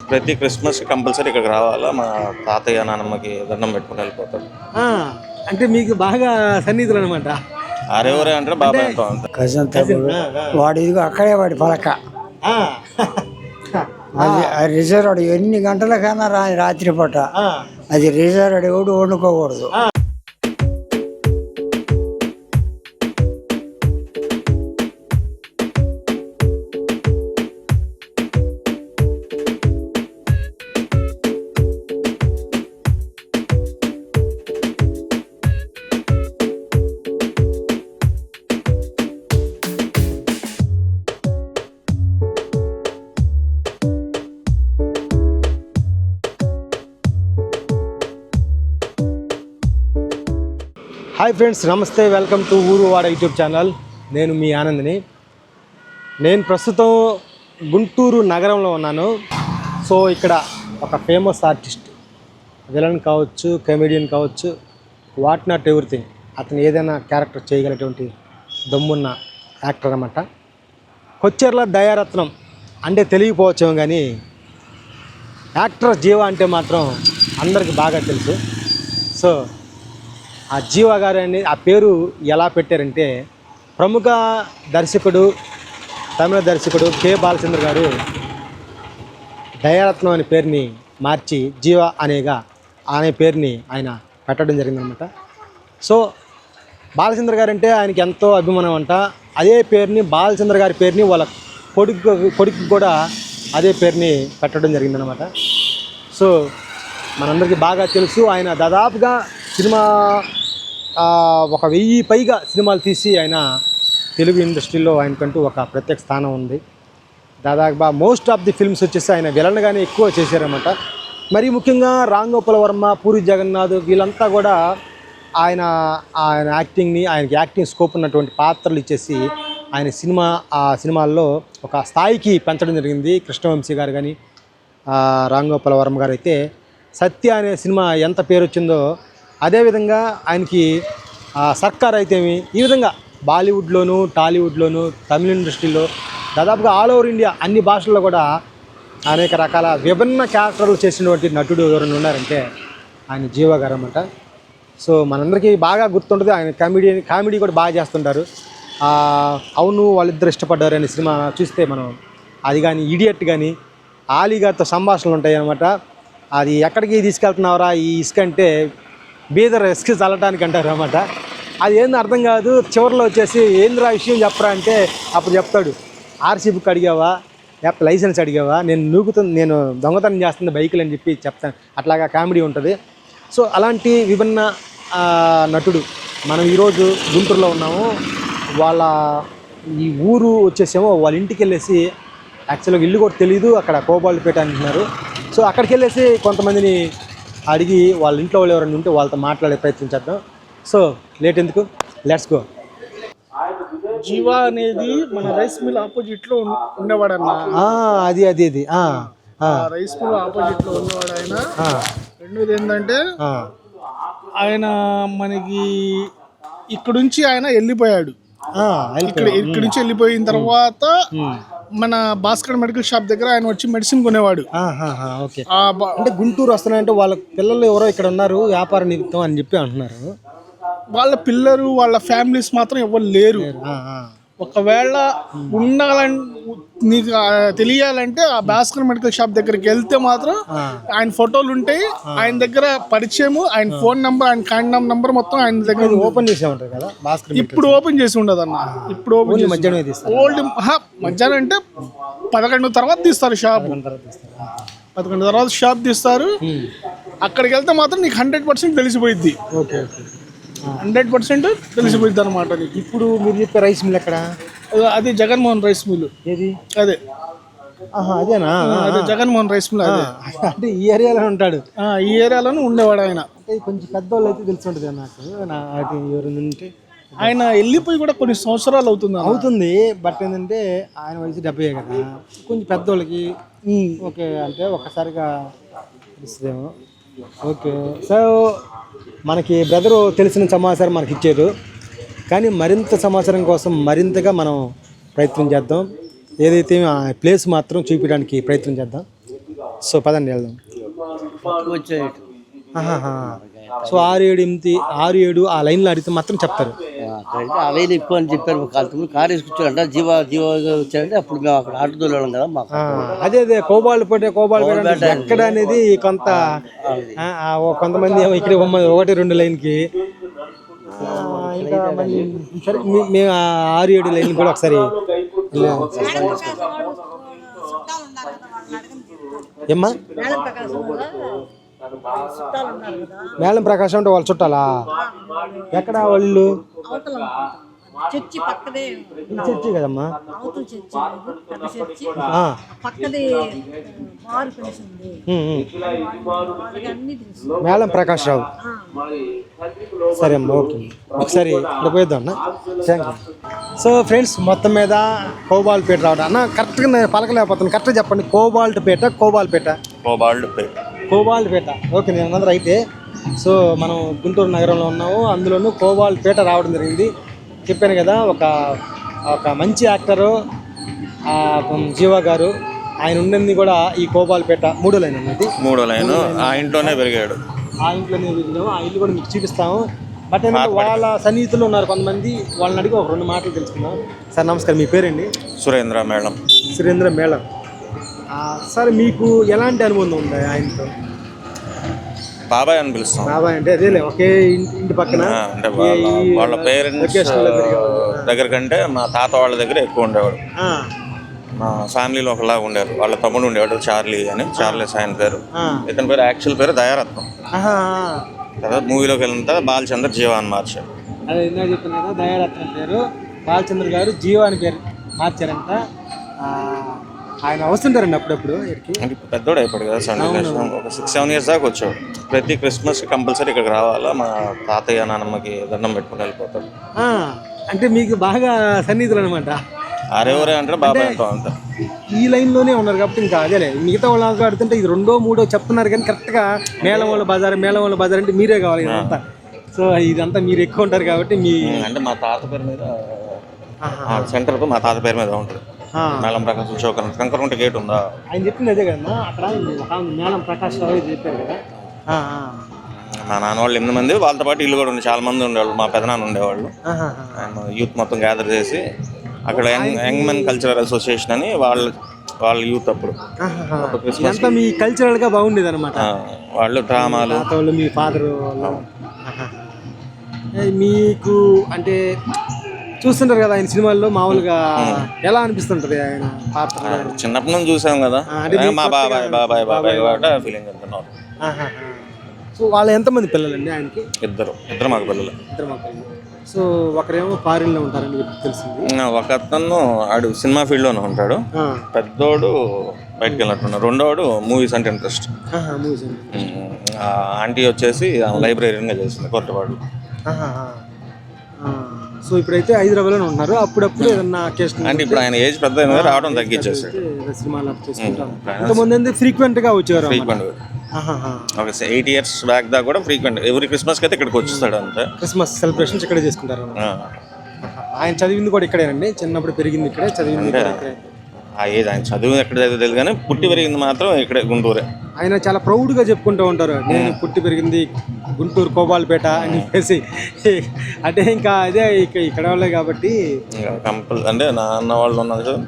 ప్రతి Christmas compulsory ఇక్కడికి రావాలా? మా తాతయ్య నాన్నమ్మకి దండం పెట్టుకుని వెళ్ళిపోతాడు ఆ, అంటే మీకు బాగా సన్నిధులు అనమాట ఆరెవరే అంటే బాబాయ్ అంటాం కజన్ తమ్ముడు వాడు ఇదిగో అక్కడే వాడి పలక. అది ఆ రిజర్వ్ ఎన్ని గంటలకైనా రా రాత్రి పూట అది రిజర్వ్ ఎవడు వండుకోకూడదు. హాయ్ ఫ్రెండ్స్ నమస్తే వెల్కమ్ టు ఊరు వాడ యూట్యూబ్ ఛానల్. నేను మీ ఆనంద్ని. నేను ప్రస్తుతం గుంటూరు నగరంలో ఉన్నాను. సో ఇక్కడ ఒక ఫేమస్ ఆర్టిస్ట్ విలన్ కావచ్చు కమెడియన్ కావచ్చు వాట్ నాట్ ఎవ్రీథింగ్ అతను ఏదైనా క్యారెక్టర్ చేయగలటువంటి దమ్మున్న యాక్టర్ అనమాట కొచ్చెర్ల దయారత్నం అంటే తెలియకపోవచ్చేమో కానీ యాక్టర్ జీవ అంటే మాత్రం అందరికి బాగా తెలుసు. సో ఆ జీవ గారు అనే ఆ పేరు ఎలా పెట్టారంటే ప్రముఖ దర్శకుడు తమిళ దర్శకుడు కె. బాలచంద్ర గారు దయారత్నం అనే పేరుని మార్చి జీవ అనేగా అనే పేరుని ఆయన పెట్టడం జరిగిందనమాట. సో బాలచంద్ర గారు అంటే ఆయనకి ఎంతో అభిమానం అంట. అదే పేరుని బాలచంద్ర గారి పేరుని వాళ్ళ కొడుకు కొడుకు కూడా అదే పేరుని పెట్టడం జరిగిందనమాట. సో మనందరికీ బాగా తెలుసు ఆయన దాదాపుగా సినిమా ఒక వెయ్యి పైగా సినిమాలు తీసి ఆయన తెలుగు ఇండస్ట్రీలో ఆయనకంటూ ఒక ప్రత్యేక స్థానం ఉంది. దాదాపుగా మోస్ట్ ఆఫ్ ది ఫిల్మ్స్ వచ్చేసి ఆయన విలన్గానే ఎక్కువ చేశారన్నమాట. మరి ముఖ్యంగా రాంగోపాల వర్మ పూరి జగన్నాథ్ వీళ్ళంతా కూడా ఆయన ఆయన యాక్టింగ్ని ఆయనకి యాక్టింగ్ స్కోప్ ఉన్నటువంటి పాత్రలు ఇచ్చేసి ఆయన సినిమా ఆ సినిమాల్లో ఒక స్థాయికి పెంచడం జరిగింది. కృష్ణవంశీ గారు కానీ రాంగోపాల వర్మ గారు అయితే సత్య అనే సినిమా ఎంత పేరు వచ్చిందో అదేవిధంగా ఆయనకి సర్కార్ అయితేమి ఈ విధంగా బాలీవుడ్లోను టాలీవుడ్లోను తమిళ ఇండస్ట్రీలో దాదాపుగా ఆల్ ఓవర్ ఇండియా అన్ని భాషల్లో కూడా అనేక రకాల విభిన్న క్యారెక్టర్లు చేసినటువంటి నటుడు ఎవరైనా ఉన్నారంటే ఆయన జీవ గారు అనమాట సో మనందరికీ బాగా గుర్తుంటుంది ఆయన కామెడీ కామెడీ కూడా బాగా చేస్తుంటారు. అవును వాళ్ళిద్దరు ఇష్టపడ్డారు అనే సినిమా చూస్తే మనం అది కానీ ఇడియట్ కానీ ఆలీ గారితో సంభాషణలు ఉంటాయి అనమాట అది ఎక్కడికి తీసుకెళ్తున్నావురా ఈ ఇసుక అంటే బీదర్ ఎస్కి చల్లటానికి అంటారు అనమాట అది ఏంది అర్థం కాదు. చివరిలో వచ్చేసి ఏందిరా విషయం చెప్పరా అంటే అప్పుడు చెప్తాడు. ఆర్సీ బుక్ అడిగావా? లేకపోతే లైసెన్స్ అడిగావా? నేను నూకుతుంది నేను దొంగతనం చేస్తుంది బైకులు అని చెప్పి చెప్తాను. అట్లాగా కామెడీ ఉంటుంది. సో అలాంటి విభిన్న నటుడు మనం ఈరోజు గుంటూరులో ఉన్నాము. వాళ్ళ ఈ ఊరు వచ్చేసేమో వాళ్ళ ఇంటికి వెళ్ళేసి యాక్చువల్గా ఇల్లు కూడా తెలియదు అక్కడ కోబాల్పేట అంటున్నారు సో అక్కడికి వెళ్ళేసి కొంతమందిని అడిగి వాళ్ళ ఇంట్లో వాళ్ళు ఎవరైనా ఉంటే వాళ్ళతో మాట్లాడే ప్రయత్నం చేద్దాం. సో లేట్ ఎందుకు? లెట్స్ గో జీవా అనేది మన రైస్ మిల్ ఆపోజిట్లో ఉండేవాడు అన్న అది అది అది. రైస్ మిల్ ఆపోజిట్లో ఉన్నవాడు ఆయన. రెండోది ఏంటంటే. ఆయన మనకి ఇక్కడ నుంచి ఆయన వెళ్ళిపోయాడు. ఇక్కడ ఇక్కడ నుంచి వెళ్ళిపోయిన తర్వాత మన భాస్కర్ మెడికల్ షాప్ దగ్గర ఆయన వచ్చి మెడిసిన్ కొనేవాడు. ఓకే. అంటే గుంటూరు వస్తున్నాయంటే వాళ్ళ పిల్లలు ఎవరో ఇక్కడ ఉన్నారు వ్యాపార నిమిత్తం అని చెప్పి అంటున్నారు. వాళ్ళ పిల్లలు వాళ్ళ ఫ్యామిలీస్ మాత్రం ఎవరు లేరు. ఒకవేళ ఉండాలని నీకు తెలియాలంటే ఆ భాస్కర్ మెడికల్ షాప్ దగ్గరికి వెళ్తే మాత్రం ఆయన ఫోటోలు ఉంటాయి. ఆయన దగ్గర పరిచయము ఆయన ఫోన్ నంబర్ ఆయన కాంటాక్ట్ నంబర్ మొత్తం ఆయన దగ్గర. ఓపెన్ చేసే ఉంటారు కదా భాస్కర్ ఇప్పుడు ఓపెన్ చేసి ఉండదు అన్న ఇప్పుడు ఓపెన్ మధ్యాహ్నం ఓల్డ్ మధ్యాహ్నం అంటే పదకొండు తర్వాత తీస్తారు షాప్. పదకొండు తర్వాత షాప్ తీస్తారు. అక్కడికి వెళ్తే మాత్రం నీకు hundred percent తెలిసిపోయిద్ది. Okay okay. Hundred percent తెలిసిపోయిద్ది అనమాట నీకు ఇప్పుడు మీరు చెప్పే రైస్ మిల్ ఎక్కడ? అది జగన్మోహన్ రైస్ మిల్. ఏది? అదే. అదేనా? అదే జగన్మోహన్ రైస్ మిల్ అదే. అంటే ఈ ఏరియాలో ఉంటాడు. ఈ ఏరియాలోనే ఉండేవాడు ఆయన. అంటే కొంచెం పెద్దవాళ్ళు అయితే తెలిసి ఉంటుంది నాకు. నా అది ఎవరైనా ఉంటే. ఆయన వెళ్ళిపోయి కూడా కొన్ని సంవత్సరాలు అవుతుంది. అవుతుంది బట్ ఏంటంటే ఆయన వయసు డెబ్బై కదా. కొంచెం పెద్దోళ్ళకి ఓకే అంటే ఒక్కసారిగా తెలుస్తుందేమో ఓకే సో మనకి బ్రదరు తెలిసిన సమాచారం మనకి ఇచ్చారు. కానీ మరింత సమాచారం కోసం మరింతగా మనం ప్రయత్నం చేద్దాం. ఏదైతే ఆ ప్లేస్ మాత్రం చూపించడానికి ప్రయత్నం చేద్దాం. సో పదండి వెళ్దాం. సో ఆరు ఏడు ఎనిమిది ఆరు ఏడు ఆ లైన్లో అడిగితే మాత్రం చెప్తారు. అక్కడైతే అవే ఎక్కువ అని చెప్పారు. కాలుతుంది కారు వేసుకొచ్చారంట జీవ జీవ వచ్చారంటే అప్పుడు మేము అక్కడ ఆటో తోలేవాళ్ళం కదా మాకు. అదే అదే కోబాల్ పోటే కోబాల్ పోటే అంటే ఎక్కడ అనేది కొంత కొంతమంది ఏమో ఇక్కడ ఒకటి రెండు లైన్కి. ఆ, ఇంకా మళ్ళీ సరే మీ- మేము ఆరు ఏడు లైన్ కూడా ఒకసారి. ఏమ్మా? మేళం ప్రకాశం అంటే వాళ్ళు చుట్టాలా? ఎక్కడ వాళ్ళు? అవతల చర్చి పక్కదే ఈ చర్చి కదమ్మా? అవతల చర్చి పెద్ద చర్చి. పక్కదే ఉంది. అన్ని తెలుసు. మేళం ప్రకాష్ రావు సరే అమ్మా ఓకే. ఒకసారి ఇక్కడ పోయిద్దాం అన్న. థ్యాంక్ యూ సో ఫ్రెండ్స్ మొత్తం మీద కోబాల్పేట రావడం అన్న కరెక్ట్గా నేను పలకలేకపోతున్నాను కరెక్ట్గా చెప్పండి. కోబాల్ట్పేట కోబాల్పేట. కోబాల్డ్ పేట. కోబాల్పేట ఓకే నేను అన్నది రైతే సో మనం గుంటూరు నగరంలో ఉన్నాము. అందులోనూ కోబాల్పేట రావడం జరిగింది. చెప్పాను కదా ఒక ఒక మంచి యాక్టరు జీవా గారు. ఆయన ఉన్నది కూడా ఈ కోబాల్పేట మూడో లైన్ అన్నది. మూడో లైన్. ఆ ఇంట్లోనే పెరిగాడు. ఆ ఇంట్లోనే వెళ్ళాము ఆ ఇల్లు కూడా మీకు చూపిస్తాము. బట్ ఏంటంటే వాళ్ళ సన్నిహితులు ఉన్నారు కొంతమంది వాళ్ళని అడిగి ఒక రెండు మాటలు తెలుసుకుందాం. సార్ నమస్కారం. మీ పేరండి సురేంద్ర మేడం. సురేంద్ర మేళం ఆ, సార్ మీకు ఎలాంటి అనుబంధం ఉంది ఆయనతో? బాబాయ్ అని పిలుస్తాం. బాబాయ్ అంటే అదేలే ఒకే ఇంటి పక్కన? అంటే వాళ్ళ పేరెంట్స్. దగ్గర కంటే మా తాత వాళ్ళ దగ్గర ఎక్కువ ఉండేవాడు. మా ఫ్యామిలీలో ఒకలాగా ఉండేవారు. వాళ్ళ తమ్ముడు ఉండేవాడు చార్లీ అని. చార్లెస్ ఆయన పేరు. ఇతని పేరు యాక్చువల్ పేరు దయారత్నం. తర్వాత మూవీలోకి వెళ్ళిన తర్వాత బాలచంద్ర జీవ అని మార్చారు అదే దయారత్నం పేరు. బాలచంద్ర గారు జీవో అని పేరు మార్చారంట ఆయన వస్తుంటారండి అప్పుడప్పుడు అంటే పెద్దోడు అయిపోయాడు కదా సెవెంటీ ఒక సిక్స్ సెవెన్ ఇయర్స్ దాకా వచ్చాడు. ప్రతి క్రిస్మస్ కంపల్సరీ ఇక్కడికి రావాలా? మా తాతయ్య నాన్నమ్మకి దండం పెట్టుకుని వెళ్ళిపోతాడు. అంటే మీకు బాగా సన్నిధులు అనమాట ఆరేవరే అంటారు బాబాయ్ అంటాం అంత ఈ లైన్లోనే ఉన్నారు కాబట్టి ఇంకా అదేలే. మిగతా వాళ్ళు ఆడుతుంటే ఇది రెండో మూడో చెప్తున్నారు కానీ కరెక్ట్గా మేళం బజార్ మేళం వాళ్ళ బజార్ అంటే మీరే కావాలి ఇదంతా సో ఇదంతా మీరు ఎక్కువ ఉంటారు కాబట్టి మీ అంటే మా తాత పేరు మీద సెంటర్ మా తాత పేరు మీద ఉంటుంది. మేళం ప్రకాశం అని కంకరకుంట గేట్ ఉందా? ఆయన చెప్పింది అదే కదమ్మా అక్కడ మేళం ప్రకాష్ రావు చెప్పారు కదా. మా నాన్న వాళ్ళు ఎనిమిది మంది వాళ్ళతో పాటు ఇల్లు కూడా ఉంది చాలా మంది ఉండేవాళ్ళు. మా పెదనాన్న ఉండేవాళ్ళు. యూత్ మొత్తం గ్యాదర్ చేసి అక్కడ young young men cultural association అని వాళ్ళ వాళ్ళ యూత్ అప్పుడు. క్రిస్మస్ మీ కల్చరల్గా బాగుండేది అనమాట వాళ్ళు డ్రామాలు. మీ ఫాదర్ మీకు అంటే చూస్తుంటారు కదా ఆయన సినిమాల్లో మామూలుగా ఎలా అనిపిస్తుంటది ఆయన పాత్ర? చిన్నప్పటి నుంచి చూసాం కదా. మా బాబాయ్ బాబాయ్ బాబాయ్ ఫీలింగ్ ఆహాహా. సో వాళ్ళ ఎంతమంది పిల్లలండి ఆయనకి? ఇద్దరు. ఇద్దరు మాకు పిల్లలు. ఇద్దరు మా పిల్లలు. సో ఒకరేమో ఫారిన్లో ఉంటారని చెప్పి తెలిసింది. ఒక అతను ఆడు సినిమా ఫీల్డ్లోనే ఉంటాడు. ఆ. పెద్దోడు బయటకు వెళ్ళినట్టున్నాడు. రెండోడు మూవీస్ అంటే ఇంట్రెస్ట్ మూవీస్. ఆంటీ వచ్చేసి లైబ్రరీగా చేసింది కొత్తవాడు. సో ఇప్పుడైతే హైదరాబాద్లోనే ఉన్నారు. అప్పుడప్పుడు ఏదన్నా అకేషన్ అంటే ఇప్పుడు ఆయన ఏజ్ పెద్ద అయిన రావడం తగ్గించేసాడు సినిమాలు ఇంతకుముందు ఏంది? ఫ్రీక్వెంట్గా వచ్చేవారు. ఫ్రీక్వెంట్. ఒక ఎయిట్ ఇయర్స్ బ్యాక్ దాకా కూడా ఫ్రీక్వెంట్ ఎవ్రీ క్రిస్మస్కి అయితే ఇక్కడికి వచ్చేస్తాడు అంతే. క్రిస్మస్ సెలబ్రేషన్స్ ఇక్కడే చేసుకుంటారు. ఆయన చదివింది కూడా ఇక్కడేనండి. చిన్నప్పుడు పెరిగింది ఇక్కడే చదివింది ఆ ఏజ్ ఆయన చదువు ఎక్కడ చదివి తెలియదు కానీ పుట్టి పెరిగింది మాత్రం ఇక్కడే గుంటూరే. ఆయన చాలా ప్రౌడ్గా చెప్పుకుంటూ ఉంటారు. నేను పుట్టి పెరిగింది గుంటూరు కోబాల్పేట అని చెప్పేసి. అంటే ఇంకా అదే ఇక ఇక్కడ వాళ్ళే కాబట్టి. కంపల్ అంటే నాన్న వాళ్ళు ఉన్నారు కదా,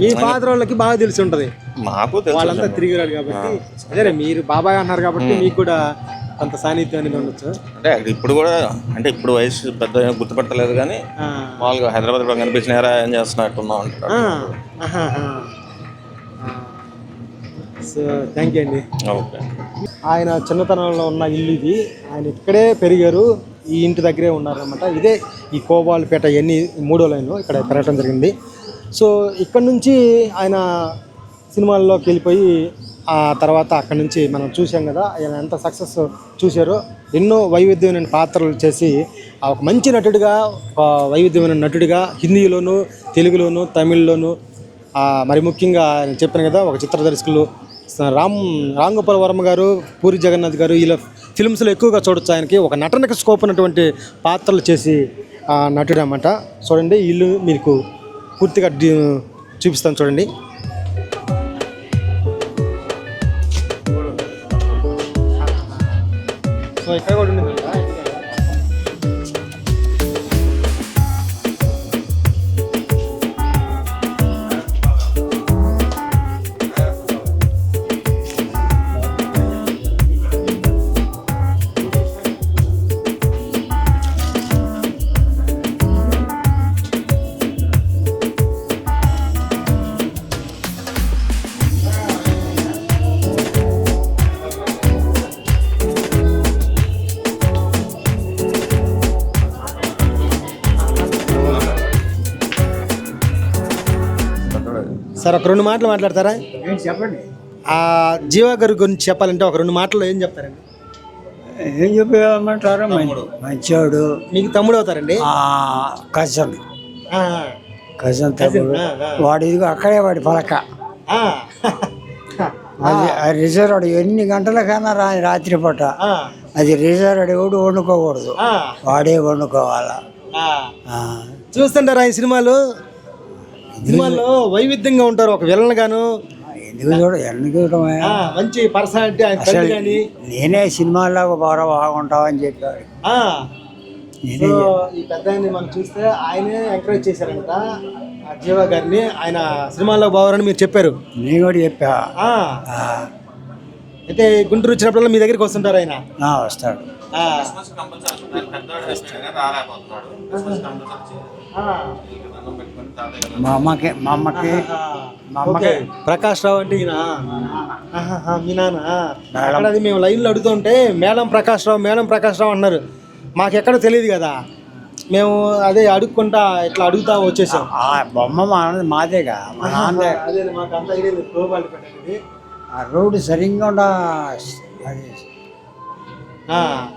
మీ ఫాదర్ వాళ్ళకి బాగా తెలిసి ఉంటది. మాకు వాళ్ళంతా తిరిగిరాడు కాబట్టి. అదే మీరు బాబాయ్ అన్నారు కాబట్టి మీకు కూడా కొంత సాన్నిధ్యం అనేది ఉండొచ్చు? అంటే ఇప్పుడు కూడా అంటే ఇప్పుడు వయసు పెద్ద గుర్తుపట్టలేదు కానీ. మామూలుగా హైదరాబాద్ కూడా కనిపించినారా ఏం చేస్తున్నట్టున్నాం అంటారు. సో థ్యాంక్ యూ అండి. ఓకే. ఆయన చిన్నతనంలో ఉన్న ఇల్లు ఇది. ఆయన ఇక్కడే పెరిగారు. ఈ ఇంటి దగ్గరే ఉన్నారనమాట ఇదే ఈ కోబాలపేట ఎన్ని మూడో లైన్ ఇక్కడ పెరగడం జరిగింది. సో ఇక్కడ నుంచి ఆయన సినిమాల్లోకి వెళ్ళిపోయి ఆ తర్వాత అక్కడ నుంచి మనం చూసాం కదా ఆయన ఎంత సక్సెస్ చూశారో ఎన్నో వైవిధ్యమైన పాత్రలు చేసి ఒక మంచి నటుడిగా ఒక వైవిధ్యమైన నటుడిగా హిందీలోను తెలుగులోను తమిళ్ళోను మరి ముఖ్యంగా ఆయన చెప్పాను కదా ఒక చిత్ర దర్శకులు రామ్ రామ్ గోపాల్ వర్మ గారు పూరి జగన్నాథ్ గారు ఇలా ఫిల్మ్స్లో ఎక్కువగా చూడొచ్చు ఆయనకి. ఒక నటనకు స్కోప్ ఉన్నటువంటి పాత్రలు చేసి నటుడు అన్నమాట. చూడండి వీళ్ళు ఇల్లు మీకు పూర్తిగా చూపిస్తాను చూడండి. 수고하셨습니다. 잘 걸리면 సార్ ఒక రెండు మాటలు మాట్లాడతారా? చెప్పండి. ఆ జీవా గారి గురించి చెప్పాలంటే ఒక రెండు మాటలు ఏం చెప్తారండి? ఏం చెప్పమంటారు? మంచోడు. మీకు తమ్ముడు అవుతారండి? కజన్. ఆ, కజన్ తమ్ముడు. వాడు ఇదిగో అక్కడే వాడి పలక. ఆ, అది ఆ రిజర్వ్ ఎన్ని గంటలకైనా రా రాత్రి పూట అది రిజర్వ్ ఎవడు వండుకోకూడదు. ఆ, వాడే వండుకోవాలా. చూస్తుంటారా ఈ సినిమాలు? సినిమాల్లో వైవిధ్యంగా ఉంటారు ఒక విలన్ గాను. ఎందుకు చూడ ఎందుకు చూడమే మంచి పర్సనాలిటీ ఆయన తల్లి కానీ నేనే సినిమాల్లో బాగా బాగుంటావని చెప్పాడు సో ఈ పెద్ద మనం చూస్తే ఆయనే ఎంకరేజ్ చేశారంట. జీవా గారిని ఆయన సినిమాల్లో బావారని మీరు చెప్పారు. నేను కూడా చెప్పా. అయితే గుంటూరు వచ్చినప్పుడల్లా మీ దగ్గరికి వస్తుంటారు ఆయన? వస్తాడు. క్రిస్మస్ కంపల్సరీ మా అమ్మకి మా అమ్మకి మా అమ్మకి ప్రకాష్ రావు అంటే ఈయన? ఆహాహా, మీ నాన్న? అక్కడ అది మేము లైన్లో అడుగుతుంటే మేడం ప్రకాష్ రావు మేడం ప్రకాష్ రావు అన్నారు మాకెక్కడో తెలియదు కదా. మేము అదే అడుక్కుంటా ఇట్లా అడుగుతా వచ్చేసాం. ఆ బొమ్మ మా మాదేగా. మా నాన్నే అదే మాకు అంత ఐడియా రోడ్డు సరిగ్గా ఉండ అది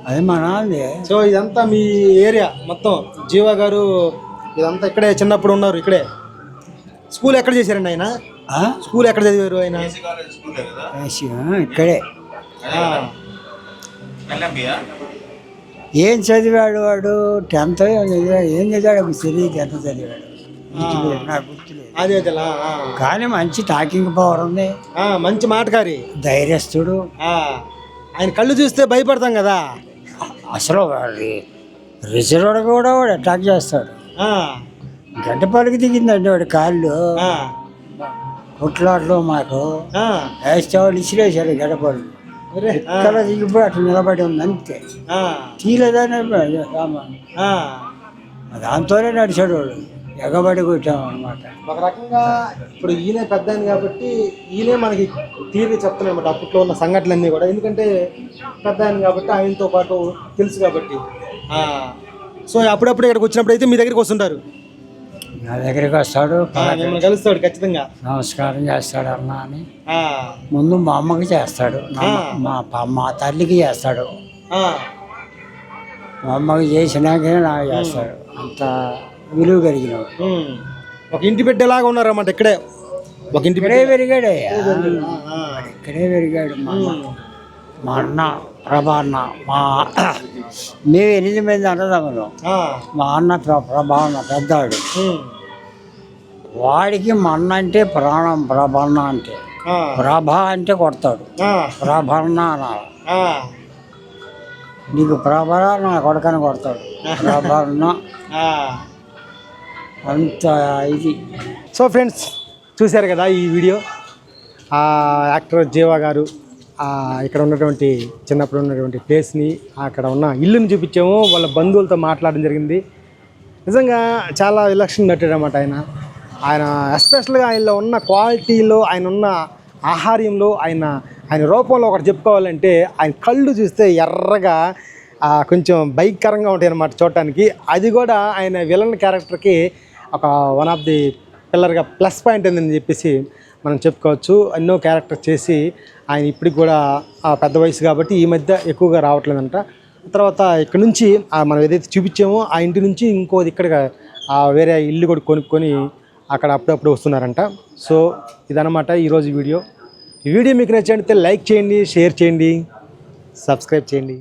అది మా నాన్నది సో ఇదంతా మీ ఏరియా మొత్తం. జీవా గారు ఇదంతా ఇక్కడే చిన్నప్పుడు ఉన్నారు ఇక్కడే. స్కూల్ ఎక్కడ చేశారండి ఆయన? ఆ? స్కూల్ ఎక్కడ చదివారు ఆయన? ఇక్కడే. ఏం చదివాడు వాడు? టెన్త్ ఏం చదివాడు? ఏం చదివాడు? నాకు తెలియదు ఎంత చదివాడు? నాకు అదే. కానీ మంచి టాకింగ్ పవర్ ఉంది. ఆ, మంచి మాటకారి. ధైర్యస్తుడు. ఆ, ఆయన కళ్ళు చూస్తే భయపడతాం కదా. అసలు వాడి రిజర్వ్ కూడా వాడు అటాక్ చేస్తాడు. ఆ, గడ్డపాలకి దిగిందండి వాడి కాళ్ళు. కొట్లాట్లు మాకు ఆ. వేస్తే వాళ్ళు ఇసిరేశారు గడ్డపాలు ఒరే, ఆ, ఇక్కడ దిగిపోయి అట్లా నిలబడి ఉంది అంతే తీలేదానే. దాంతోనే నడిచాడు వాడు. ఎగబడి కొట్టాం అనమాట ఒక రకంగా ఇప్పుడు ఈయనే పెద్ద కాబట్టి ఈయనే మనకి తీరి చెప్తున్నాయి అన్నమాట. అప్పట్లో ఉన్న సంఘటనలన్నీ కూడా. ఎందుకంటే పెద్ద ఆయన కాబట్టి ఆయనతో పాటు తెలుసు కాబట్టి. సో అప్పుడప్పుడు ఇక్కడికి వచ్చినప్పుడు అయితే మీ దగ్గరికి వస్తుంటారు. నా దగ్గరికి వస్తాడు మిమ్మల్ని కలుస్తాడు ఖచ్చితంగా. నమస్కారం చేస్తాడు అన్న అని. ముందు మా అమ్మకి చేస్తాడు. మా మా తల్లికి చేస్తాడు. మా అమ్మకి చేసినాకనే నాకు చేస్తాడు. అంత విలువ కలిగినవాడు ఉమ్. ఒక ఇంటి బిడ్డలాగా ఉన్నారన్నమాట ఇక్కడే. ఒక ఇంటి బిడ్డ ఇక్కడే పెరిగాడే. ఇక్కడే పెరిగాడు మా అన్న. ప్రభా అన్న మా మేము ఎనిమిది మంది అన్నదమ్ములు మా అన్న ప్ర- ప్రభా అన్న పెద్దాడు. వాడికి మా అన్న అంటే ప్రాణం ప్రభన్న అంటే. ప్రభ అంటే కొడతాడు. ప్రభన్న అనాలి. నీకు ప్రభ నా కొడకని కొడతాడు. ప్రభన్న. అంత ఇది. సో ఫ్రెండ్స్ చూశారు కదా ఈ వీడియో? ఆ యాక్టర్ జీవా గారు ఇక్కడ ఉన్నటువంటి చిన్నప్పుడు ఉన్నటువంటి ప్లేస్ని అక్కడ ఉన్న ఇల్లుని చూపించాము. వాళ్ళ బంధువులతో మాట్లాడడం జరిగింది. నిజంగా చాలా విలక్షణ నటుడు అనమాట ఆయన. ఆయన ఎస్పెషల్గా ఆయనలో ఉన్న క్వాలిటీలో ఆయన ఉన్న ఆహార్యంలో ఆయన ఆయన రూపంలో ఒకటి చెప్పుకోవాలంటే ఆయన కళ్ళు చూస్తే ఎర్రగా కొంచెం భయంకరంగా ఉంటాయి అన్నమాట చూడటానికి. అది కూడా ఆయన విలన్ క్యారెక్టర్కి ఒక వన్ ఆఫ్ ది పిల్లర్గా ప్లస్ పాయింట్ ఉందని చెప్పేసి మనం చెప్పుకోవచ్చు. ఎన్నో క్యారెక్టర్ చేసి ఆయన ఇప్పటికి కూడా ఆ పెద్ద వయసు కాబట్టి ఈ మధ్య ఎక్కువగా రావట్లేదంట. తర్వాత ఇక్కడ నుంచి మనం ఏదైతే చూపించామో ఆ ఇంటి నుంచి ఇంకోది ఇక్కడ ఆ వేరే ఇల్లు కూడా కొనుక్కొని అక్కడ అప్పుడప్పుడు వస్తున్నారంట. సో ఇదనమాట ఈరోజు వీడియో. ఈ వీడియో మీకు నచ్చినట్లయితే లైక్ చేయండి షేర్ చేయండి సబ్స్క్రైబ్ చేయండి.